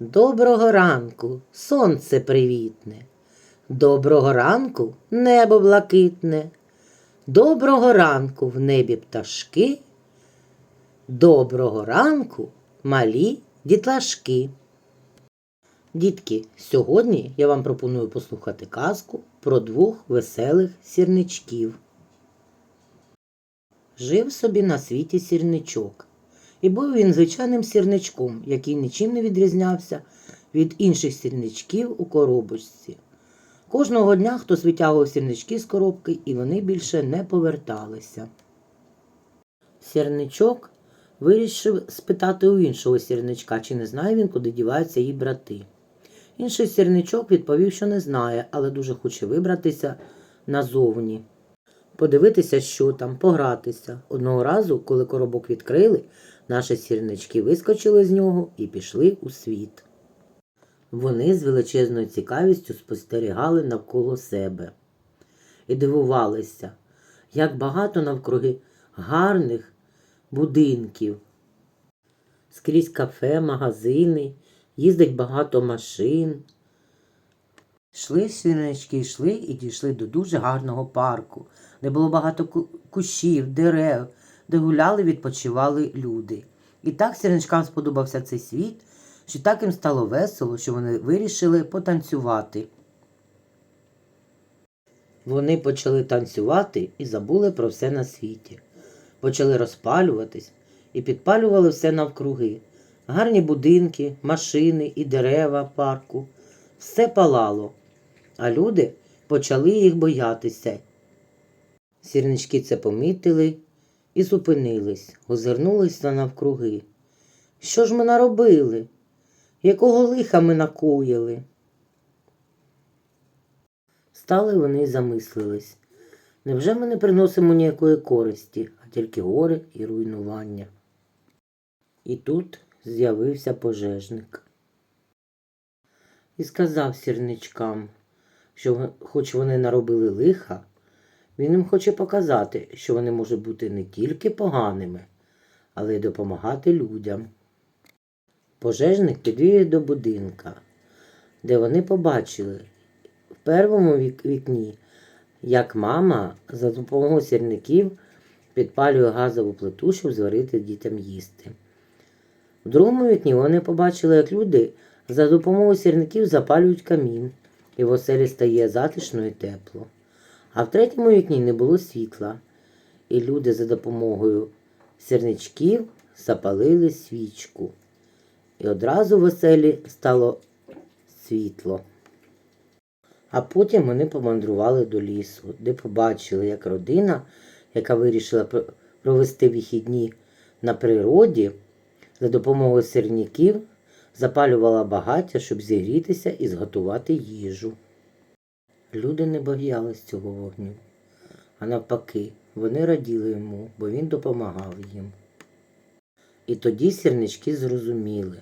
Доброго ранку, сонце привітне. Доброго ранку небо блакитне. Доброго ранку в небі пташки. Доброго ранку малі дітлашки. Дітки, сьогодні я вам пропоную послухати казку про двох веселих сірничків. Жив собі на світі сірничок. І був він звичайним сірничком, який нічим не відрізнявся від інших сірничків у коробочці. Кожного дня хтось витягував сірнички з коробки, і вони більше не поверталися. Сірничок вирішив спитати у іншого сірничка, чи не знає він, куди діваються її брати. Інший сірничок відповів, що не знає, але дуже хоче вибратися назовні подивитися, що там, погратися. Одного разу, коли коробок відкрили, наші сірнички вискочили з нього і пішли у світ. Вони з величезною цікавістю спостерігали навколо себе і дивувалися, як багато навкруги гарних будинків. Скрізь кафе, магазини, їздить багато машин. Йшли сірнички, йшли і дійшли до дуже гарного парку, де було багато кущів, дерев, де гуляли, відпочивали люди. І так сірничкам сподобався цей світ, що так їм стало весело, що вони вирішили потанцювати. Вони почали танцювати і забули про все на світі. Почали розпалюватись і підпалювали все навкруги. Гарні будинки, машини і дерева парку. Все палало, а люди почали їх боятися. Сірнички це помітили і зупинились, озирнулися навкруги. Що ж ми наробили? Якого лиха ми накоїли? Стали вони й замислились. Невже ми не приносимо ніякої користі, а тільки горе і руйнування? І тут з'явився пожежник і сказав сірничкам, що хоч вони наробили лиха, він їм хоче показати, що вони можуть бути не тільки поганими, але й допомагати людям. Пожежник підвів до будинка, де вони побачили в первому вікні, як мама за допомогою сірників підпалює газову плиту, щоб зварити дітям їсти. В другому вікні вони побачили, як люди за допомогою сірників запалюють камін, і в оселі стає затишно і тепло. А в третьому вікні не було світла, і люди за допомогою сірничків запалили свічку. І одразу в оселі стало світло. А потім вони помандрували до лісу, де побачили, як родина, яка вирішила провести вихідні на природі, за допомогою сирняків запалювала багаття, щоб зігрітися і зготувати їжу. Люди не боялись цього вогню, а навпаки, вони раділи йому, бо він допомагав їм. І тоді сірнички зрозуміли,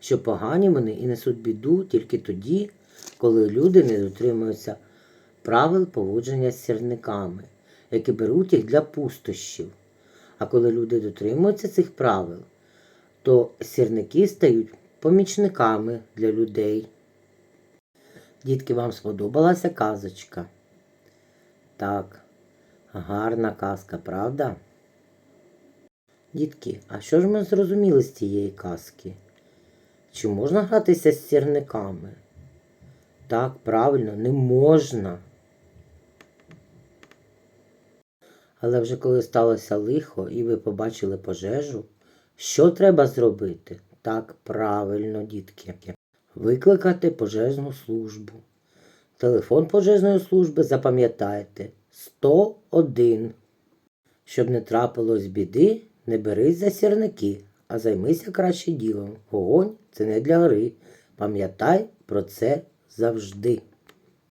що погані вони і несуть біду тільки тоді, коли люди не дотримуються правил поводження з сірниками, які беруть їх для пустощів. А коли люди дотримуються цих правил, то сірники стають помічниками для людей. Дітки, вам сподобалася казочка? Так, гарна казка, правда? Дітки, а що ж ми зрозуміли з цієї казки? Чи можна гратися з сірниками? Так, правильно, не можна. Але вже коли сталося лихо і ви побачили пожежу, що треба зробити? Так, правильно, дітки. Викликати пожежну службу. Телефон пожежної служби запам'ятайте 101. Щоб не трапилось біди, не берись за сірники, а займися краще ділом. Вогонь це не для гри. Пам'ятай про це завжди.